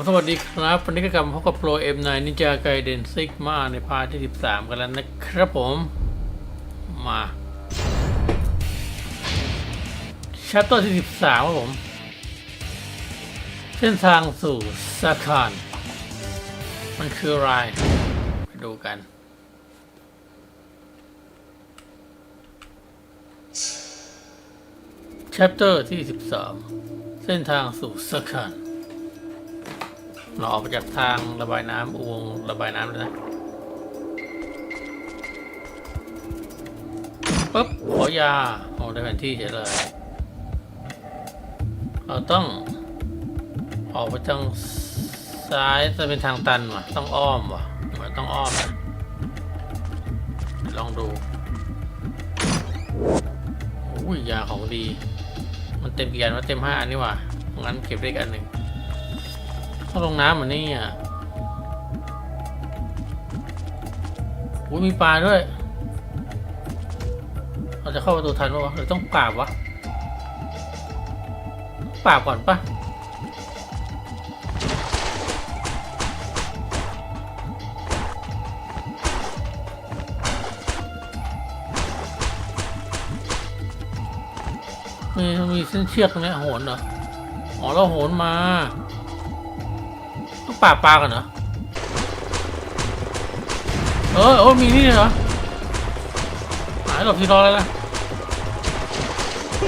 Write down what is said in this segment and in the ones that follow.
ผมสวัสดีครับ วันนี้ก็กลับมาพบกับโปร M9 Ninja Gaiden Sigma ในพาร์ทที่ 13 กันแล้วนะครับผม มาชัปเตอร์ที่ 13 ครับผม เส้นทางสู่ซาคานมันคืออะไร ไปดูกัน Chapter ที่ 13 เส้นทางสู่ซาคาน เราออกมาจากทางระบายน้ำอุโมงค์ระบายน้ำเลยนะปุ๊บขอยาโอ้ได้แผนที่เฉยเลย เราต้อง ออกไปทางซ้ายจะเป็นทางตันว่ะ ต้องอ้อมว่ะเหมือนต้องอ้อมนะลองดูอุ้ยยาของดี มันเต็มกี่อันว่าเต็มห้าอันนี่ว่ะงั้นเก็บได้อีกอันหนึ่ง ต้องลงน้ำเหมือนนี่อะอุ้ยมีปลาด้วย เราจะเข้าประตูทันปะวะหรือต้องปราบวะปราบก่อนปะมีมีเส้นเชือกตรงเนี้ยโหนเหรอ อ๋อเราโหนมา ปราบปลากันเหรอ เออโอ้มีนี่เหรอ หายหลบที่รอแล้วนะ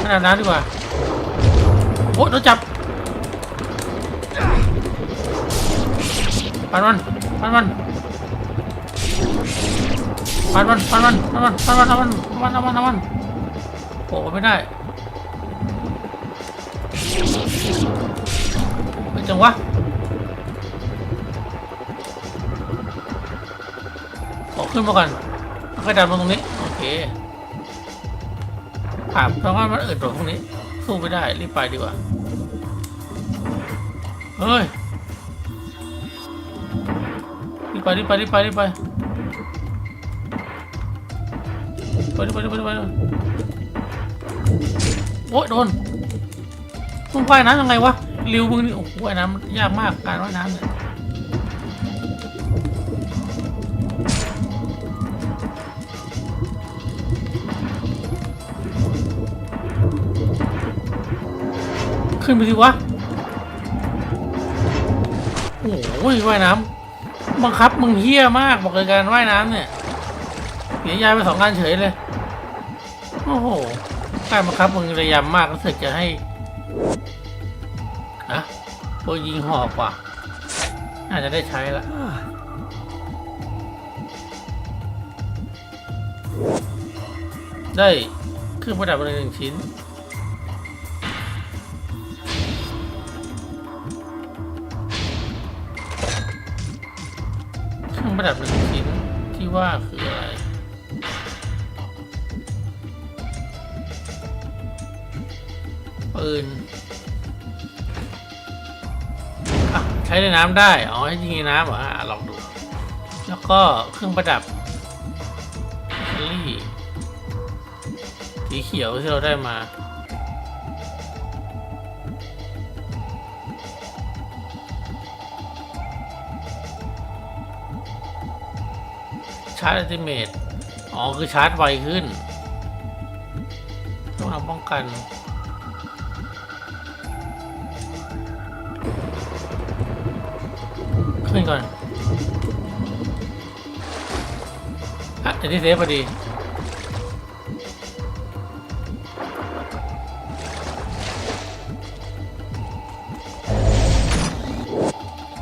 ขนาดนั้นดีกว่า โอ้โดนจับปันมันปันมันปันมันปันมันปันมันปันมันปันมันปันมันปันมันปันมันโอ้ไม่ได้ไม่จังวะ ขึ้นมาก่อนแล้วค่อยดันมาตรงนี้ โอเคถามเพราะว่ามันเอิดตรงนี้ สู้ไม่ได้ รีบไปดีกว่า เฮ้ย รีบไป รีบไป รีบไป รีบไปไปรีบไปรีบไปไปโอ้ยโดนมึงว่ายน้ำยังไงวะริวมึงนี่ โอ้โหว่ายน้ำยากมากการว่ายน้ำเนี่ย ขึ้นไปสิวะ โอ้ยว่ายน้ำบังคับมึงเฮี้ยมากบอกเลยการว่ายน้ำเนี่ยเสียยายไปสองงานเฉยเลย โอ้โหการบังคับมึงระยำมากรู้สึกจะให้อะตัวยิงหอกว่ะน่าจะได้ใช้ละได้เครื่องประดับอะไรหนึ่งชิ้น ประดับหนึ่งชิ้นที่ว่าคืออะไรปืนใช้ในน้ำได้ อ๋อให้ยิงในน้ำเหรอลองดู แล้วก็เครื่องประดับแบตเตอรี่สีเขียวที่เราได้มา ชาร์จอัลติเมตอ๋อ คือชาร์จไวขึ้น ต้องทำป้องกันขึ้นก่อนอะจะที่เซฟพอดี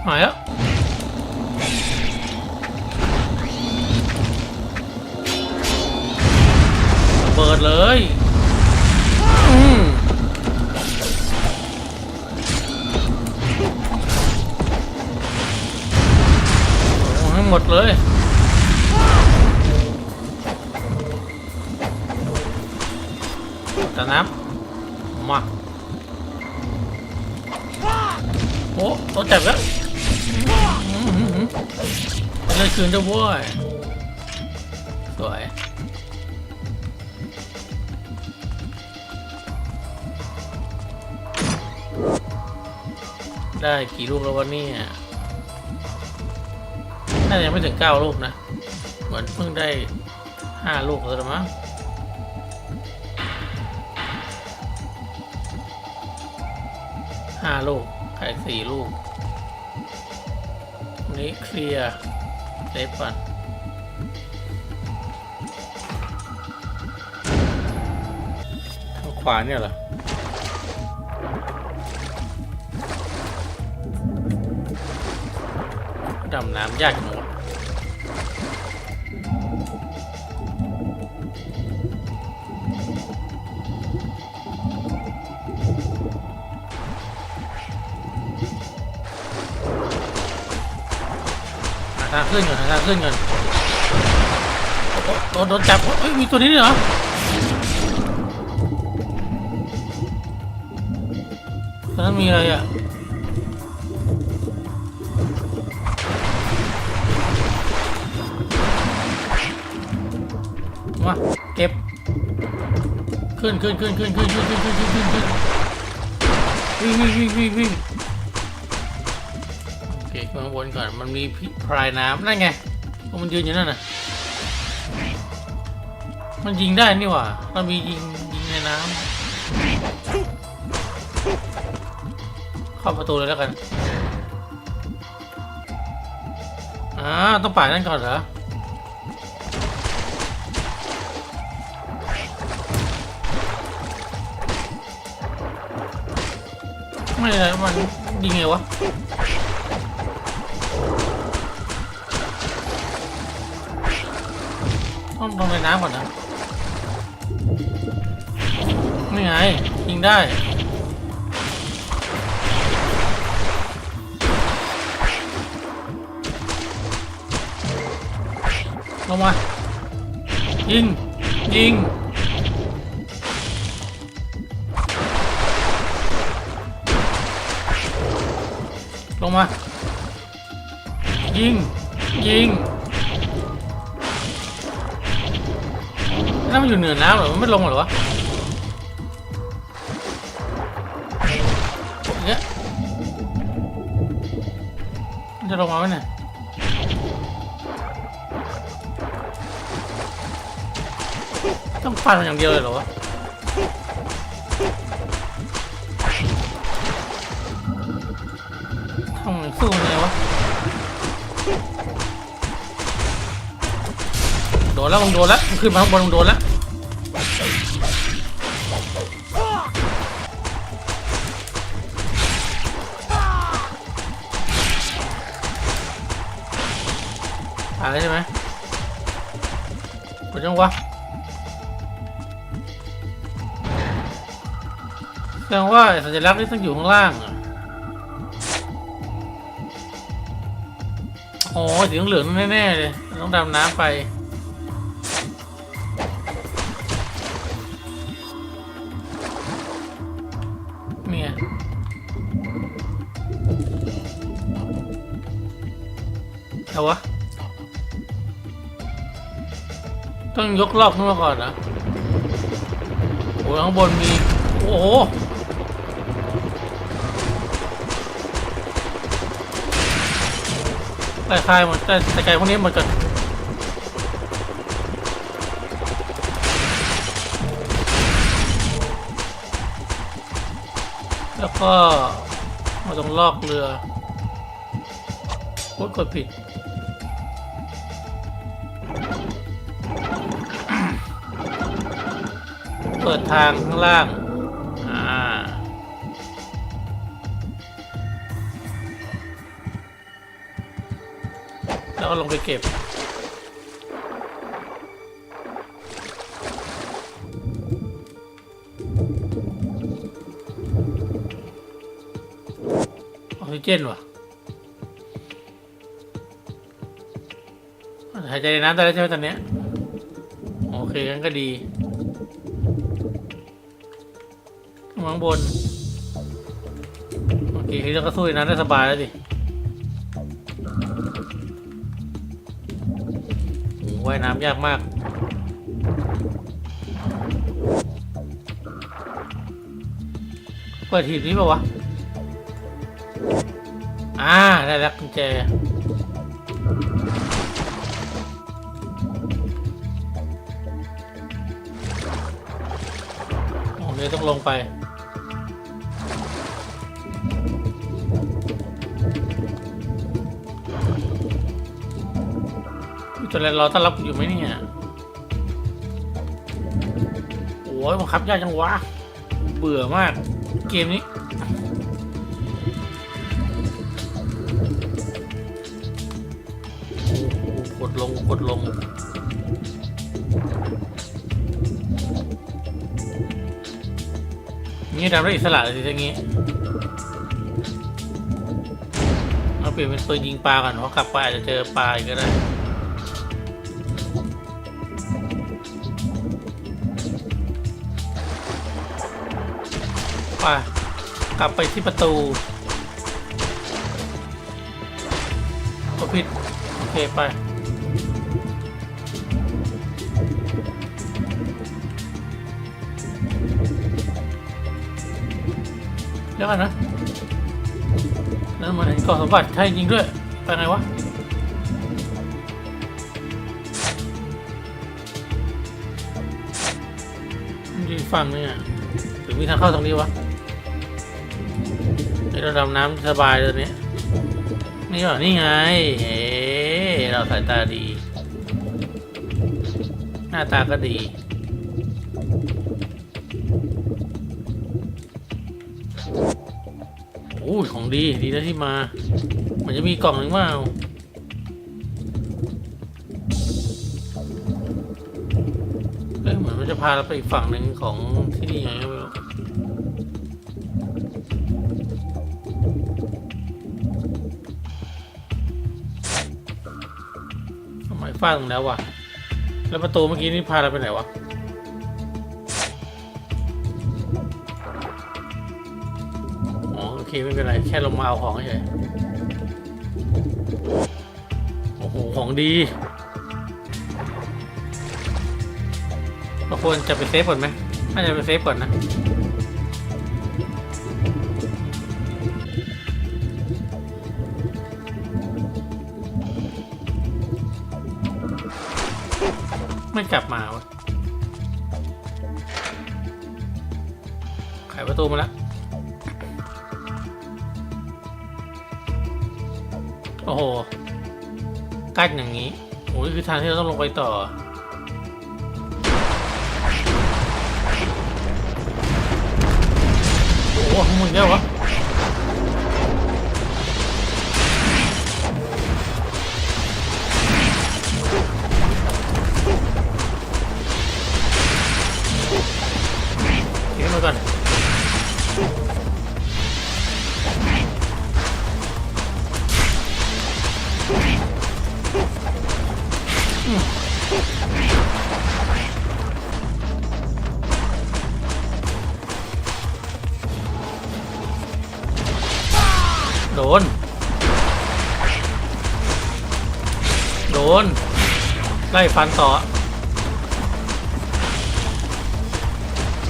หายแล้ว เลยให้หมดเลย ตะนับ มา โอ้โดเจ็บแล้วเลยคืนด้วยสวย ได้กี่ลูกแล้ววะเนี่ยน่าจะยังไม่ถึงเก้าลูกนะ เหมือนเพิ่งได้ห้าลูกแล้วมั้งห้าลูกไข่สี่ลูกนนี้เคลียร์เซฟก่อนทางขวาเนี่ยเหรอ ดำน้ำยากจังวะหาทางขึ้นก่อนทางขึ้นก่อนโดนโดนจับเฮ้ยมีตัวนี้ด้วยเหรอตอนนั้นมีอะไรอะ มาเก็บ ขึ้นขึ้นขึ้นขึ้นขึ้นขึ้นขึ้นขึ้นขึ้นขึ้นขึ้นวิ่งวิ่งวิ่งวิ่งวิ่งโอเคขึ้นข้างบนก่อนมันมีพิพรายน้ำนั่นไงพวกมันยืนอยู่นั่นน่ะมันยิงได้นี่หว่าเรามียิงยิงในน้ำเข้าประตูเลยแล้วกันอ่าต้องป่านั่นก่อนเหรอ ไม่เลยมันยิงไงวะต้องลงในน้ำก่อนนะนี่ไงยิงได้ลงมายิงยิง งมา ยิง ยิงนั่นมันอยู่เหนือน้ำเหรอ มันไม่ลงเหรอวะเงี้ยมันจะลงมาไหมเนี่ยต้องฟันมันอย่างเดียวเลยเหรอวะ แล้วมึงโดนแล้วมึงขึ้นมาข้างบนมึงโดนแล้วตายแล้วใช่ไหมกดยังวะแสดงว่าสัญลักษณ์นี่ต้องอยู่ข้างล่างอะโอ้สีเหลืองแน่ๆเลย ต้องดำน้ำไป เอาวะ ต้องยกลอกขึ้นมาก่อนนะโอ้ยข้างบนมี โอ้โหแต่คลายหมดแต่แต่ไก่พวกนี้หมดก่อนแล้วก็มาตรงลอกเรือโอ๊ยกดผิด ปิดทางข้างล่าง อ่า แล้วก็ลงไปเก็บ ออกซิเจนวะหายใจในน้ำได้แล้วใช่ไหมตอนเนี้ย โอเคงั้นก็ดี ข้างบน โอเคทีนี้เราก็สู้ในน้ำได้สบายแล้วดิว่ายน้ำยากมากเปิดหีบนี้ป่าวะ อ่า ได้แล้วกุญแจโอเคต้องลงไป จนแล้วรอต้อนรับอยู่ไหมเนี่ยโอ้ยบังคับยากจังวะ เบื่อมาก เกมนี้กดลงกดลงนี่ทำได้อิสระเลยทีนี้เอาเปลี่ยนเป็นปืนยิงปลาก่อนเพราะกลับไปอาจจะเจอปลาอีกก็ได้ ไปกลับไปที่ประตูก็ผิดโอเค ไป เดี๋ยวก่อนนะนั่นมันเห็นก่องสมบัติใช่จริงด้วย ไปไงวะมันอยู่อีกฝั่งนึงอะถึงมีทางเข้าตรงนี้วะ เราดำน้ำสบายเลยเนี้ยนี่เหรอนี่ไงเอ๊เราสายตาดี หน้าตาก็ดี โอ้ยของดี ดีนะที่มา มันจะมีกล่องหนึ่งว่าเอ้ยเหมือนมันจะพาเราไปอีกฝั่งหนึ่งของที่นี่ไงไม่รู้ ไมฟาดตรงแล้ววะแล้วประตูเมื่อกี้นี่พาเราไปไหนวะอ๋อโอเคไม่เป็นไร แค่ลงมาเอาของเฉยโอ้โห ของดีเราควรจะไปเซฟก่อนไหมน่าจะไปเซฟก่อนนะ กลับมาวะไขประตูมาแล้ว โอ้โหกั้นอย่างนี้โอ้ยคือทางที่เราต้องลงไปต่อ โอ้โหข้างบนเยอะวะ ล่ฟันต่อ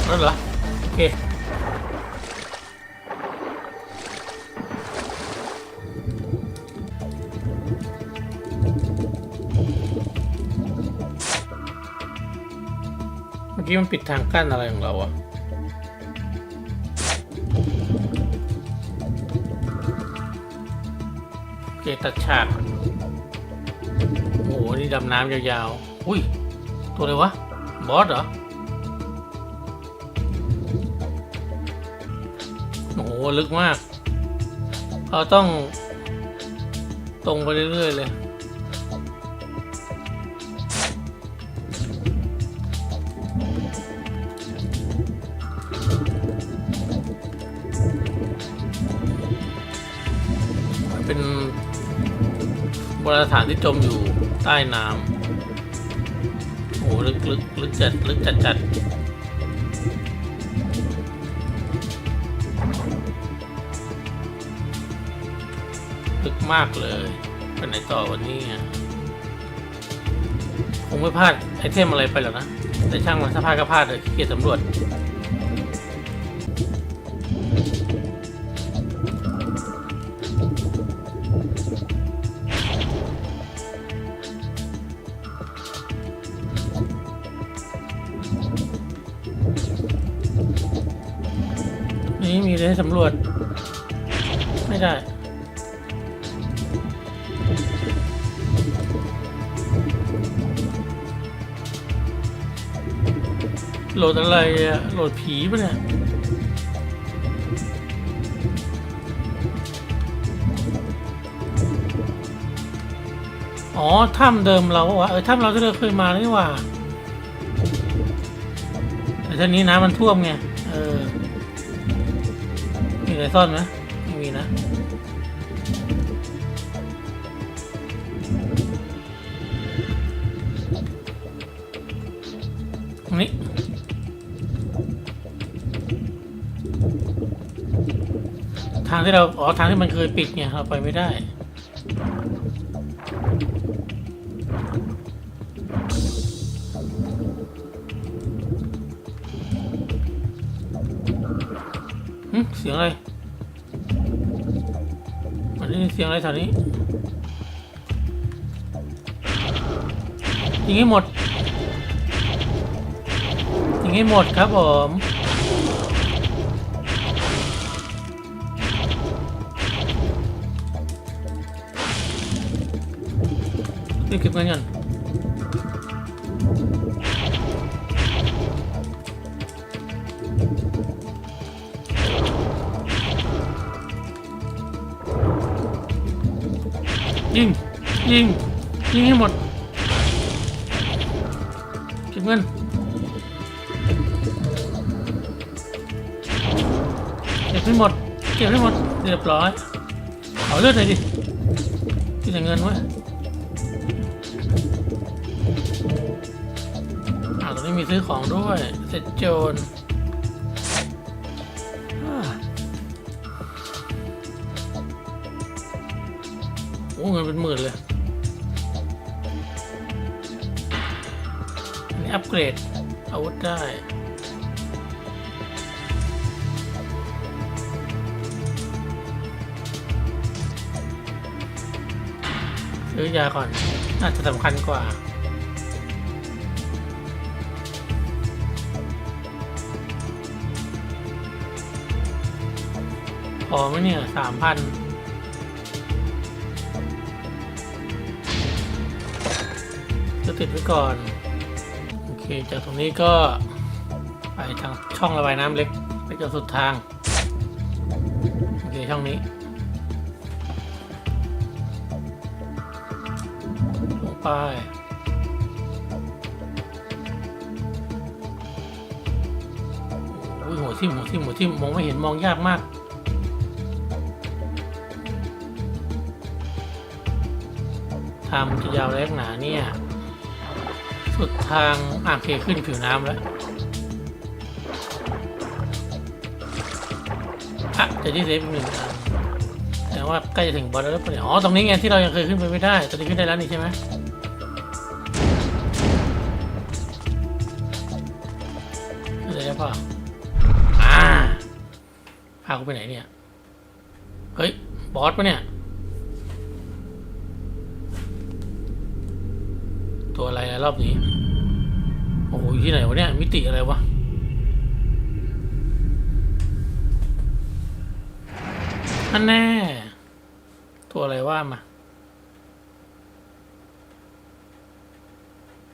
นั่นเหรอ โอเคเมื่อกี้มันปิดทางกั้นอะไรของเราอะโอเคตัดฉาก ดำน้ำยาวๆ อุ้ย ตัวอะไรวะ บอสเหรอ โอ้โห ลึกมาก เราต้องตรงไปเรื่อย ๆ เลย เป็นโบราณสถานที่จมอยู่ ใต้น้ำโอ้ลึกลึกลึกจัดลึกจัดจัดลึกมากเลยไปไหนต่อวันนี้อะคงไม่พลาดไอเทมอะไรไปหรอกนะ แต่ช่างมันถ้าพลาดก็พลาดเลยเกียจสำรวจ ให้สำรวจ ไม่ได้ โหลดอะไรอะโหลดผีปะเนี่ยอ๋อ ถ้ำเดิมเราวะเออ ถ้ำเราที่เราเคยมาด้วนี่ว่า แต่ทีนี้น้ำมันท่วมไง เออ อะไรซ่อนไหมไม่มีนะตรงนี้ทางที่เราอ๋อทางที่มันเคยปิดเนี่ยเราไปไม่ได้ อะไรแถวนี้ยิงให้หมดยิงให้หมดครับผมรีบเก็บเงินก่อน ยิง ยิง ยิงให้หมด เก็บเงิน เก็บให้หมด เก็บให้หมด เรียบร้อยขอเลือดหน่อยดิที่แต่เงินไว้อ่าตรงนี้มีซื้อของด้วย เสร็จโจร อ้เงินเป็นหมื่นเลยอันนี้อัปเกรดอาวุธได้ซื้อยาก่อน น่าจะสำคัญกว่าพอไหมเนี่ยสามพัน ติดไว้ก่อน โอเค จากตรงนี้ก็ไปทางช่องระบายน้ำเล็กไปจนสุดทาง โอเค ช่องนี้ลงไปโอ้ยหัวทิ่มหัวทิ่มหัวทิ่มมองไม่เห็นมองยากมากทางมันจะยาวแรงหนาเนี่ย สุดทางอ่างเคขึ้นผิวน้ำแล้วอะจะที่เซฟหนึ่งอันแต่ว่าใกล้จะถึงบอสแล้วเปล่าเนี่ยอ๋อตรงนี้ไงที่เรายังเคยขึ้นไปไม่ได้ตอนนี้ขึ้นได้แล้วนี่ใช่ไหมขึ้นได้แล้วเปล่าอ่าพากูไปไหนเนี่ยเฮ้ยบอสปะเนี่ยตัวอะไรนะรอบนี้ ติอะไรวะอันแน่ ตัวอะไรว่ามา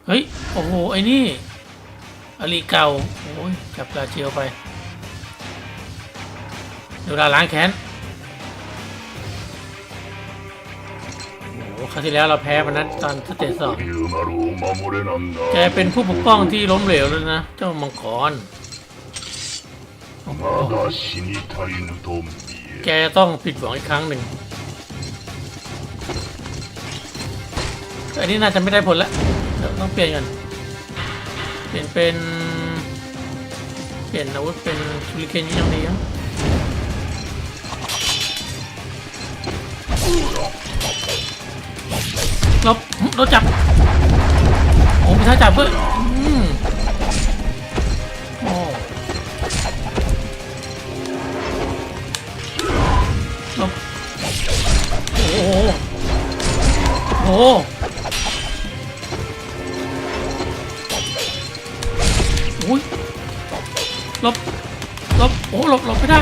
เฮ้ย โอ้โห ไอ้นี่อลีเก่า โอ้ยจับกาเจียวไป เดี๋ยวเวลาล้างแค้น รั้งที่แล้วเราแพ้วันนั้ตอนสเตจสองแกเป็นผู้ปกป้องที่ล้มเหลวแล้วนะ เจ้ามังกรแกต้องผิดหวังอีกครั้งหนึ่งอันนี้น่าจะไม่ได้ผลแล้วต้องเปลี่ยนกันเปลี่ยนเป็น เปลี่ยนอาวุธเป็นชูริเคนยังดีครับ ลบเราจับ โอ้ไม่ใช่จับเพื่อโอ้ลบโอ้โหโอ้โอุ้ยลบลบโอ้หลบหลบไม่ได้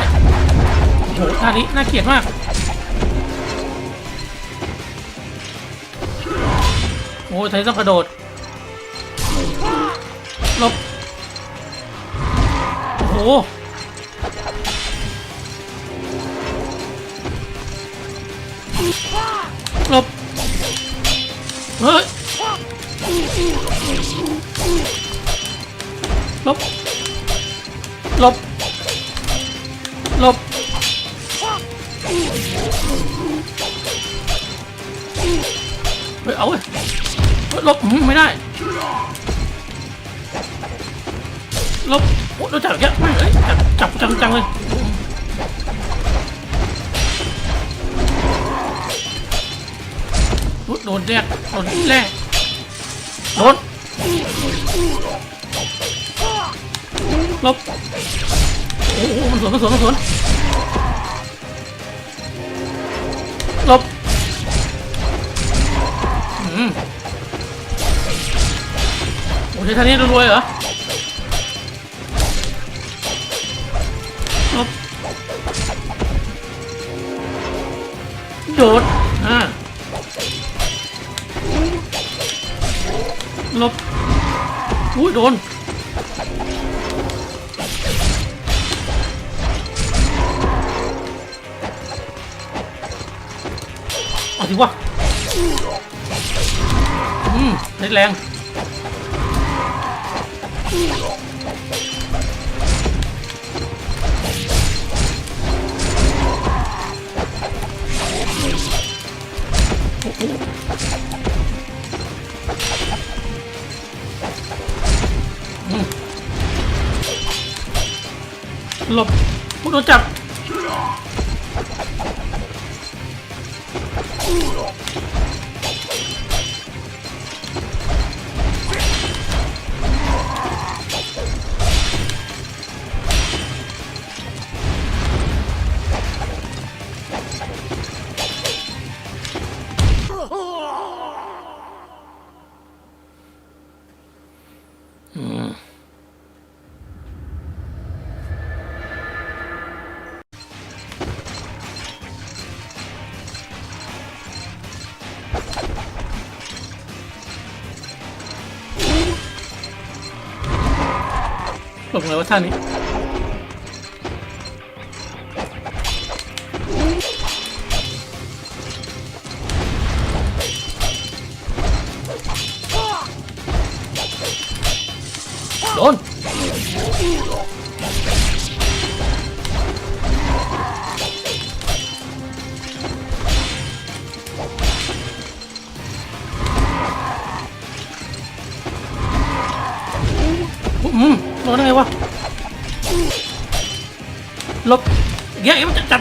โอ้โหท่านี้น่าเกลียดมาก อ้ยทยต้องกระโดดหลบโอ้โหลบเฮ้ยลบลบลบเฮ้ยเอาเว้ย ลบไม่ได้ลบโอ้เราจับเยอะไม่งเอ้ยจับจับจังจังเลยโดนแรกโดนแรกโดนลบโอ้โหมันสวนมันสวนมันสวน ใช้ท่านี้รวยๆเหรอลบโดดอ่าลบอุ้ยโดนเอาสิวะอืมเล็ดแรง หลบพวกโดนจับ หลบไง เงี้ยมันจะจั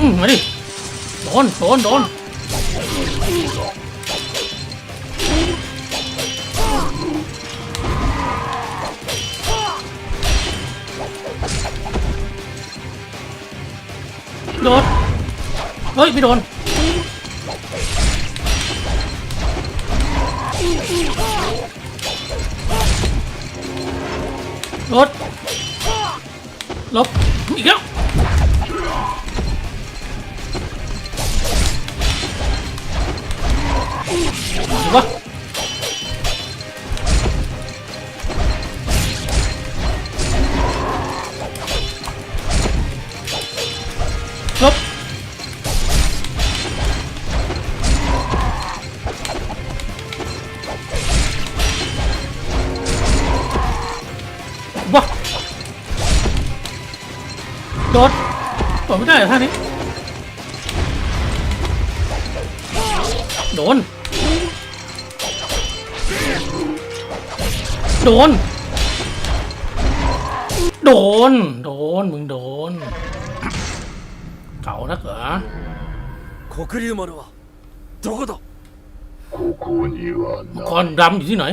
อืมมาดิโดนโดนโดนโดนเฮ้ยไม่โดน ดไม่ได้เหรอท่านี้ โดน โดน โดน โดน มึงโดน เก่านักเหรอ 黒竜丸はどこだここには มังก な รดำอยู่ที่ไหน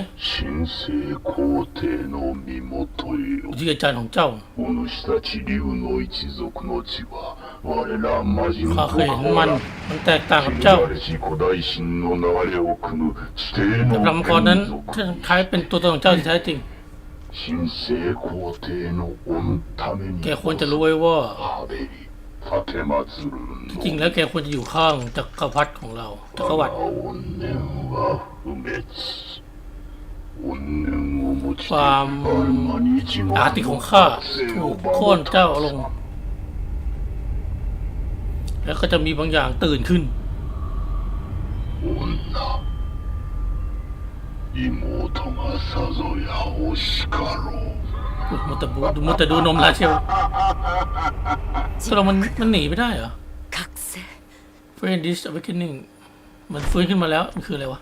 神聖皇帝の身元へ อ よ ยู่ที่อาจารย์ของเจ้า お主たち竜の一族の地は我ら魔人 ข้าเคยเห็นมัน 国 มันแตกต่างกับ 信 เจ้า られし古代神の流れを組む地底 แต่ の ลำมังกรนั้น 眷属 คล้ายเป็นตัวตนของเจ้าที่แท้จริง 神聖皇帝の御ために แกควรจะรู้ไว้ว่า ハベリ立てまつる จริงแล้วแกควรจะอยู่ข้างจักรพรรดิของเราจักรวรรดิ ความอาติของข้าถูกโค่นเจ้าลง แล้วก็จะมีบางอย่างตื่นขึ้น มัตะบูดูมัตะดูนมลาเชียวสรุมันมันหนีไม่ได้เหรอ Friend is awakening มันฟื้นขึ้นมาแล้ว มันคืออะไรวะ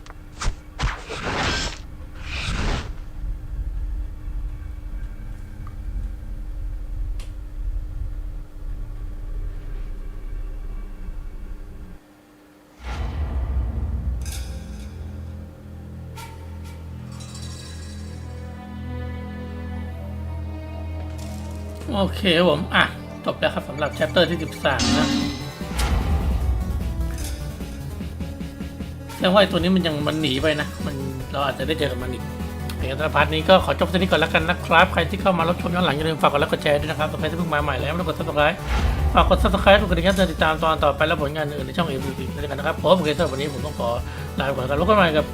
โอเคครับผม อะ จบแล้วครับสำหรับ chapter ที่ 13 นะแสดงว่าตัวนี้มันยังมันหนีไปนะ มันเราอาจจะได้เจอกับมันอีกในการพาร์ทนี้ก็ขอจบที่นี้ก่อนแล้วกันนะครับ ใครที่เข้ามารับชมย้อนหลังอย่าลืมฝากกดไลค์กดแชร์ด้วยนะครับสำหรับใครที่เพิ่งมาใหม่แล้วแล้วกด subscribe ฝากกด subscribe กดกระดิ่งแจ้งเตือนติดตามตอนต่อไปและผลงานอื่นในช่อง MVP ด้วยกันนะครับผมโอเคสำหรับวันนี้ผมต้องขอลาไปก่อนแล้วกันแล้วก็มากับ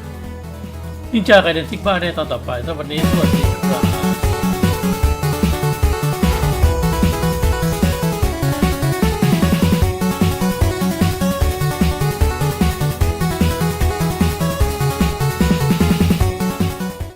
นินจาไกเดนซิกบ้าในตอนต่อไปสำหรับวันนี้สวัสดี